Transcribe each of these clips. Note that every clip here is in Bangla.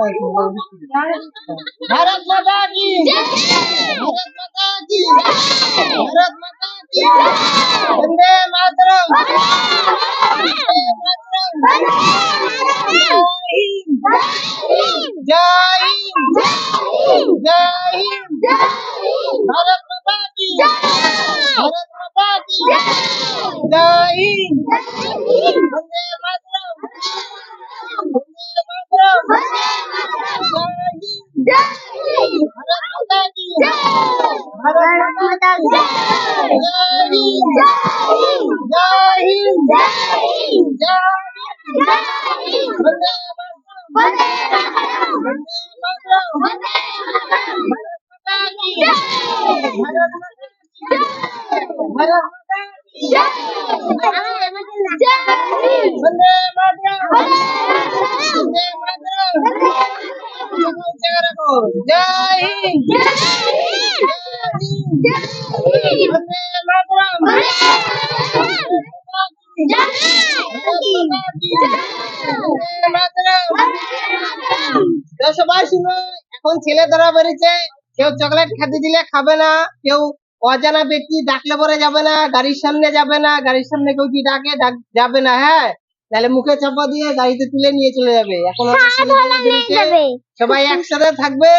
भारत माता की भारत माता की भारत माता की वंदे मातरम वंदे मातरम जय हिंद जय हिंद भारत माता की भारत माता की जय हिंद वंदे जय সবাই শুনো এখন ছেলে ধরা বেড়েছে কেউ চকলেট খেতে দিলে খাবে না, কেউ অজানা ব্যক্তি ডাকলে পরে যাবে না, গাড়ির সামনে যাবে না, গাড়ির সামনে কেউ কি ডাকে যাবে না হ্যাঁ? তাহলে মুখে চাপা দিয়ে গাড়িতে তুলে নিয়ে চলে যাবে। এখন বেরিয়েছে। সবাই একসাথে থাকবে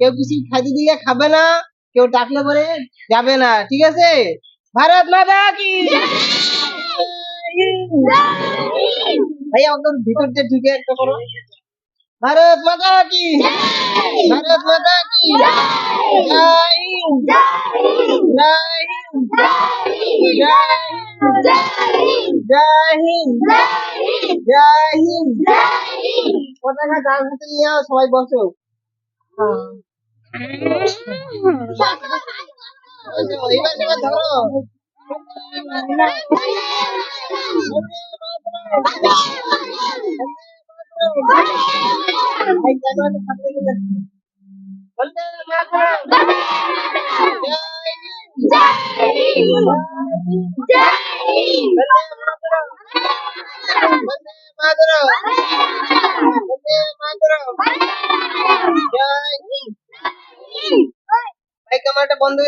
কেউ কিছু খাইতে দিলে খাবে না কেউ ডাকলে পরে যাবে না ঠিক আছে? ভারত মাতা কি? ভাইয়া একদম ভিতর দিয়ে ঢুকে একটা করো। ভারত মাতা কি? ভারত মাতা কি? জয় জয় জয় হিন্দ। জয় হিন্দ। জয় হিন্দ। নিয়ে সবাই বসো জয় হিন্দ వందే మాతరం వందే